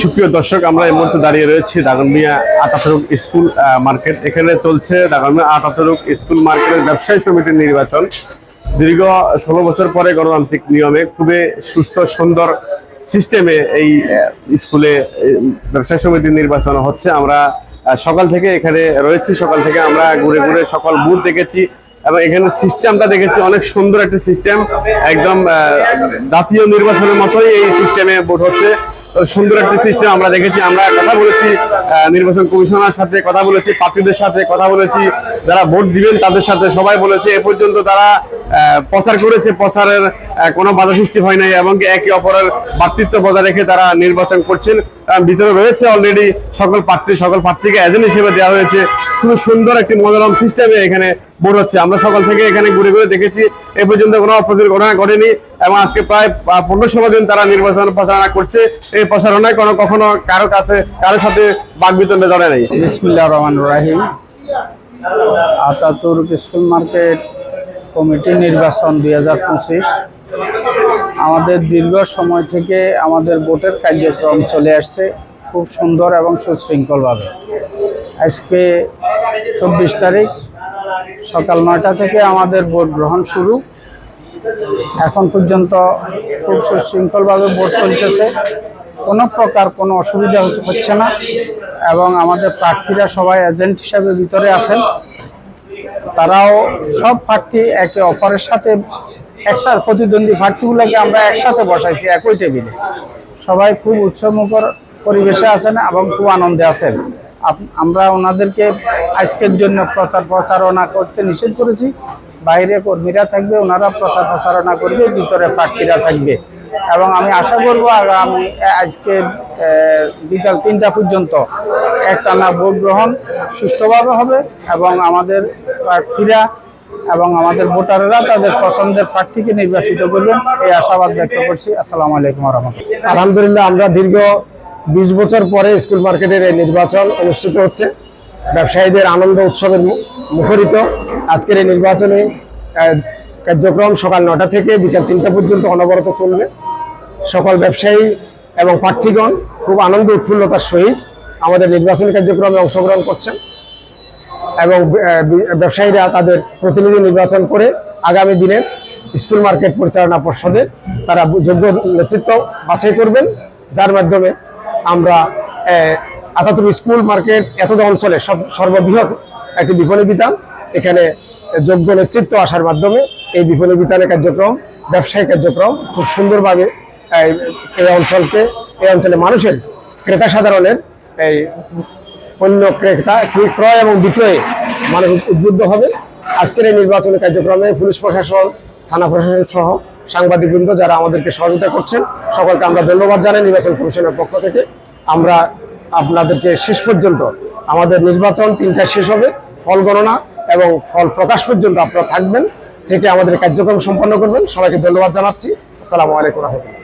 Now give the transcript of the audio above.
সুপ্রিয় দর্শক, আমরা এই মুহূর্তে দাঁড়িয়ে রয়েছি দাগনমিয়া আটাতরুক স্কুল মার্কেট। এখানে চলছে দাগনমিয়া আটাতরুক স্কুল মার্কেটের ব্যবসায়ী সমিতির নির্বাচন। দীর্ঘ ষোলো বছর পরে গণতান্ত্রিক নিয়মে খুবই সুস্থ, সুন্দর সিস্টেমে এই স্কুলে ব্যবসায়ী সমিতির নির্বাচন হচ্ছে। আমরা সকাল থেকে এখানে রয়েছি। সকাল থেকে আমরা ঘুরে ঘুরে সকল বুথ দেখেছি এবং এখানে সিস্টেমটা দেখেছি। অনেক সুন্দর একটা সিস্টেম। একদম জাতীয় নির্বাচনের মতোই এই সিস্টেমে ভোট হচ্ছে। সুন্দর একটি সিস্টেম আমরা দেখেছি। আমরা কথা বলেছি নির্বাচন কমিশনার সাথে কথা বলেছি, প্রার্থীদের সাথে কথা বলেছি, যারা ভোট দিবেন তাদের সাথে সবাই বলেছে। এ পর্যন্ত তারা প্রচার করেছে, প্রচারের কোনো বাধা সৃষ্টি হয় নাই এবং একে অপরের ভাতৃত্ব বজায় রেখে তারা নির্বাচন করছেন। ভিতরে রয়েছে অলরেডি সকল প্রার্থী, সকল প্রার্থীকে এজেন্ট হিসেবে দেওয়া হয়েছে। খুব সুন্দর একটি মনোরম সিস্টেমে এখানে ভোট হচ্ছে। আমরা সকাল থেকে এখানে ঘুরে ঘুরে দেখেছি, এ পর্যন্ত কোনো অপ্রচার ঘটনা ঘটেনি এবং আজকে প্রায় পনেরো ষোলো দিন তারা নির্বাচন প্রচারণা করছে। এই প্রচারণায় কোনো কখনো কারও কাছে কারোর সাথে বাক বাগবিতণ্ডে জড়ে নেই। বিসমিল্লা রহমান রাহিম। আতাতুর্ক স্কুল মার্কেট কমিটি নির্বাচন দুই হাজার পঁচিশ। আমাদের দীর্ঘ সময় থেকে আমাদের ভোটের কার্যক্রম চলে আসছে খুব সুন্দর এবং সুশৃঙ্খলভাবে। আজকে চব্বিশ তারিখ, সকাল নয়টা থেকে আমাদের ভোট গ্রহণ শুরু। এখন পর্যন্ত খুব সুশৃঙ্খলভাবে ভোট চলতেছে। কোনো প্রকার কোনো অসুবিধা হচ্ছে না এবং আমাদের প্রার্থীরা সবাই এজেন্ট হিসাবে ভিতরে আছেন। তারাও সব প্রার্থী একে অপরের সাথে একসাথে প্রতিদ্বন্দ্বী প্রার্থীগুলোকে আমরা একসাথে বসাইছি একই টেবিলে। সবাই খুব উৎসবমুখর পরিবেশে আছেন এবং খুব আনন্দে আছেন। আমরা ওনাদেরকে আজকের জন্য প্রচার প্রচারণা করতে নিষেধ করেছি। বাইরে কর্মীরা থাকবে, ওনারা প্রচার প্রচারণা করবে, ভিতরে প্রার্থীরা থাকবে। এবং আমি আশা করব আগামী আজকে বিকাল তিনটা পর্যন্ত একটানা ভোট গ্রহণ সুষ্ঠুভাবে হবে এবং আমাদের প্রার্থীরা এবং আমাদের ভোটাররা তাদের পছন্দের প্রার্থীকে নির্বাচিত করবেন। এই আশাবাদ ব্যক্ত করছি। আসসালামু আলাইকুম রহমতুল্লাহ। আলহামদুলিল্লাহ, আমরা দীর্ঘ বিশ বছর পরে স্কুল মার্কেটের এই নির্বাচন অনুষ্ঠিত হচ্ছে। ব্যবসায়ীদের আনন্দ উৎসবের মুখরিত। আজকের এই নির্বাচনে কার্যক্রম সকাল নটা থেকে বিকাল তিনটা পর্যন্ত অনবরত চলবে। সকল ব্যবসায়ী এবং প্রার্থীগণ খুব আনন্দ উৎফুল্লতার সহিত আমাদের নির্বাচনী কার্যক্রমে অংশগ্রহণ করছেন। এবং ব্যবসায়ীরা তাদের প্রতিনিধি নির্বাচন করে আগামী দিনের স্কুল মার্কেট পরিচালনা পর্ষদে তারা যোগ্য নেতৃত্ব বাছাই করবেন, যার মাধ্যমে আমরা আতাতুর স্কুল মার্কেট এতদ অঞ্চলে সব, সর্ববৃহৎ একটি বিপণী বিতান এখানে যোগ্য নেতৃত্ব আসার মাধ্যমে এই বিপণী বিতানের কার্যক্রম ব্যবসায়ী কার্যক্রম খুব সুন্দরভাবে এই অঞ্চলকে, এই অঞ্চলে মানুষের, ক্রেতা সাধারণের, এই পণ্য ক্রেতা, ক্রয়- এবং বিক্রয়ে মানুষ উদ্বুদ্ধ হবে। আজকের এই নির্বাচনী কার্যক্রমে পুলিশ প্রশাসন, থানা প্রশাসন সহ সাংবাদিকবৃন্দ যারা আমাদেরকে সহযোগিতা করছেন, সকলকে আমরা ধন্যবাদ জানাই নির্বাচন কমিশনের পক্ষ থেকে। আমরা আপনাদেরকে শেষ পর্যন্ত আমাদের নির্বাচন তিনটা শেষ হবে, ফল গণনা এবং ফল প্রকাশ পর্যন্ত আপনারা থাকবেন, থেকে আমাদের কার্যক্রম সম্পন্ন করবেন। সবাইকে ধন্যবাদ জানাচ্ছি। আসসালামু আলাইকুম রহমতুল্লাহ।